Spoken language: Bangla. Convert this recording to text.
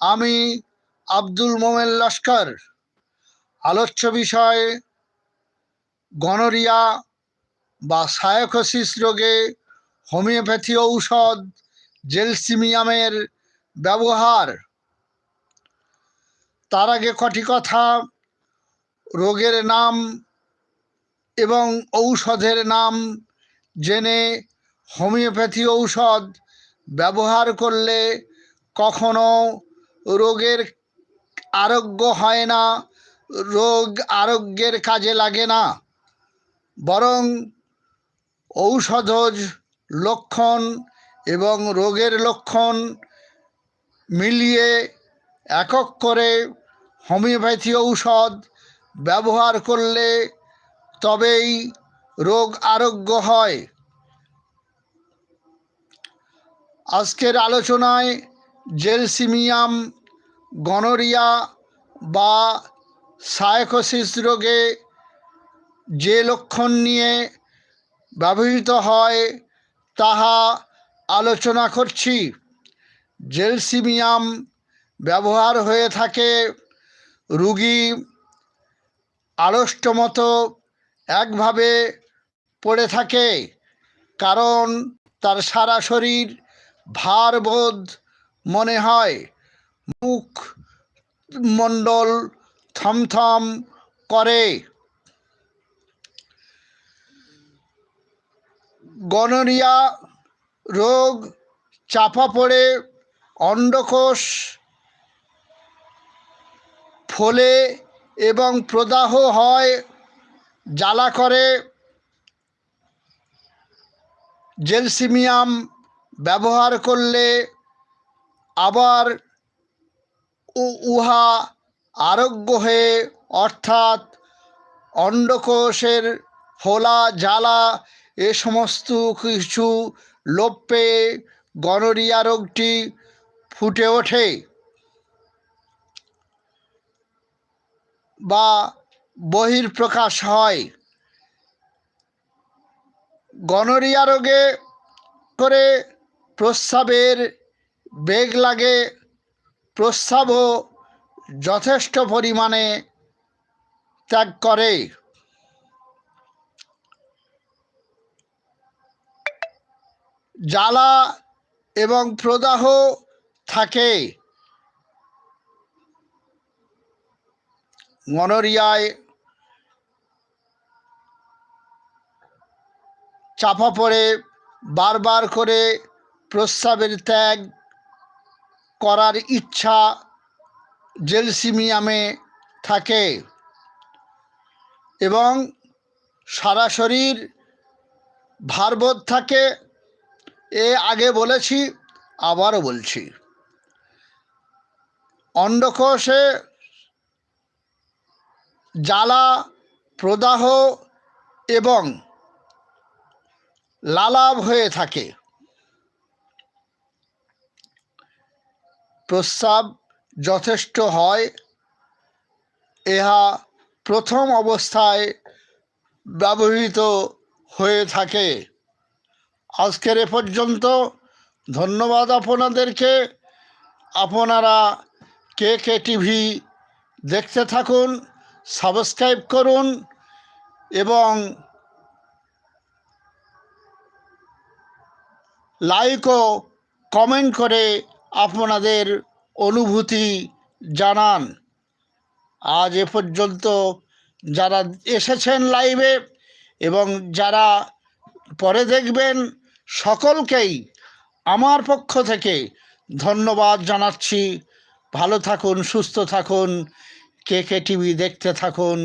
আমি আব্দুল মোমেন লস্কর। আলোচ্য বিষয়, গনোরিয়া বা সায়াকোসিস রোগে হোমিওপ্যাথি ঔষধ, জেলসিমিয়ামের ব্যবহার। তার আগে কটি কথা, রোগের নাম এবং ঔষধের নাম জেনে হোমিওপ্যাথি ঔষধ ব্যবহার করলে কখনো রোগের আরোগ্য হয় না, রোগ আরোগ্যের কাজে লাগে না। বরং ঔষধজ লক্ষণ এবং রোগের লক্ষণ মিলিয়ে একক করে হোমিওপ্যাথি ঔষধ ব্যবহার করলে তবেই রোগ আরোগ্য হয়। আজকের আলোচনায় জেলসিমিয়াম গনোরিয়া বা সাইকোসিস রোগে যে লক্ষণ নিয়ে ব্যবহৃত হয়, তাহা আলোচনা করছি। জেলসিমিয়াম ব্যবহার হয়ে থাকে রুগী আড়ষ্ট মতো একভাবে পড়ে থাকে, কারণ তার সারা শরীর ভারবোধ মনে হয়। মুখ মণ্ডল থমথম করে। গনরিয়া রোগ চাপা পড়ে, অন্ডকোষ ফোলে এবং প্রদাহ হয়, জ্বালা করে। জেলসিমিয়াম ব্যবহার করলে আবার উহা আরোগ্য হয়ে অর্থাৎ অন্ডকোষের ফোলা জ্বালা এ সমস্ত কিছু লোপ পেয়ে গনোরিয়া রোগটি ফুটে ওঠে। বা বহির্প্রকাশ হয়। গনোরিয়া রোগে করে প্রস্রাবের বেগ লাগে প্রস্রাবও যথেষ্ট পরিমাণে ত্যাগ করে। জ্বালা এবং প্রদাহ থাকে। গনোরিয়ায় চাপা পড়ে, বারবার করে প্রস্রাবের ত্যাগ করার ইচ্ছা জেলসিমিয়ামে থাকে এবং সারা শরীর ভারবোধ থাকে। এ আগে বলেছি, আবারও বলছি। অন্ডকোষে জ্বালা প্রদাহ এবং লালাভ হয়ে থাকে। প্রস্রাব যথেষ্ট হয়, ইহা প্রথম অবস্থায় ব্যবহৃত হয়ে থাকে। আজকের এ পর্যন্ত ধন্যবাদ আপনাদেরকে। আপনারা কে কে টিভি দেখতে থাকুন, সাবস্ক্রাইব করুন এবং লাইক ও কমেন্ট করে আপনাদের অনুভূতি জানান। আজ এ পর্যন্ত যারা এসেছেন লাইভে এবং যারা পরে দেখবেন, সকলকেই আমার পক্ষ থেকে ধন্যবাদ জানাচ্ছি। ভালো থাকুন, সুস্থ থাকুন, কে কে টিভি দেখতে থাকুন।